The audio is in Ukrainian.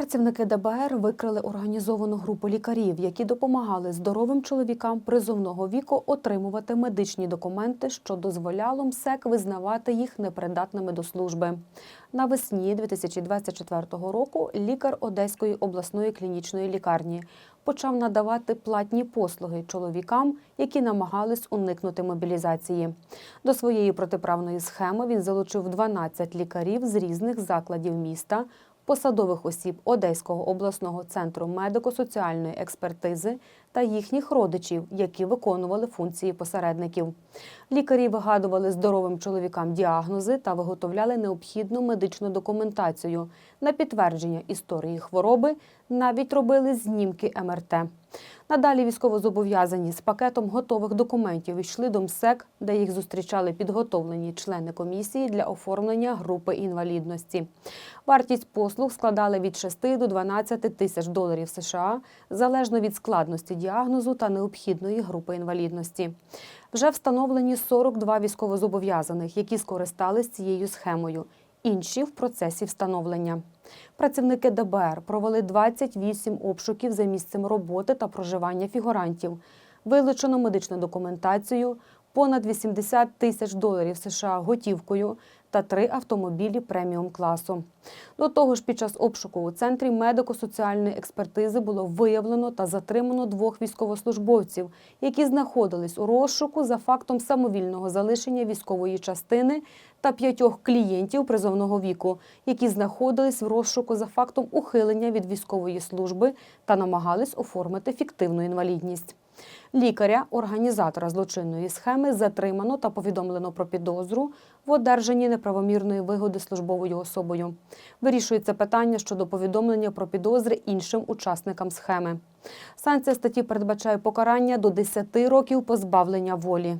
Працівники ДБР викрили організовану групу лікарів, які допомагали здоровим чоловікам призовного віку отримувати медичні документи, що дозволяло МСЕК визнавати їх непридатними до служби. Навесні 2024 року лікар Одеської обласної клінічної лікарні почав надавати платні послуги чоловікам, які намагались уникнути мобілізації. До своєї протиправної схеми він залучив 12 лікарів з різних закладів міста посадових осіб Одеського обласного центру медико-соціальної експертизи та їхніх родичів, які виконували функції посередників. Лікарі вигадували здоровим чоловікам діагнози та виготовляли необхідну медичну документацію на підтвердження історії хвороби, навіть робили знімки МРТ. Надалі військовозобов'язані з пакетом готових документів йшли до МСЕК, де їх зустрічали підготовлені члени комісії для оформлення групи інвалідності. Вартість послуг складала від 6 до 12 тисяч доларів США, залежно від складності діагнозу та необхідної групи інвалідності. Вже встановлені 42 військовозобов'язаних, які скористались цією схемою. Інші в процесі встановлення. Працівники ДБР провели 28 обшуків за місцем роботи та проживання фігурантів. Вилучено медичну документацію, понад 80 тисяч доларів США готівкою та три автомобілі преміум класу. До того ж, під час обшуку у центрі медико-соціальної експертизи було виявлено та затримано двох військовослужбовців, які знаходились у розшуку за фактом самовільного залишення військової частини та п'ятьох клієнтів призовного віку, які знаходились в розшуку за фактом ухилення від військової служби та намагались оформити фіктивну інвалідність. Лікаря, організатора злочинної схеми, затримано та повідомлено про підозру в одержанні неправомірної вигоди службовою особою. Вирішується питання щодо повідомлення про підозри іншим учасникам схеми. Санкція статті передбачає покарання до 10 років позбавлення волі.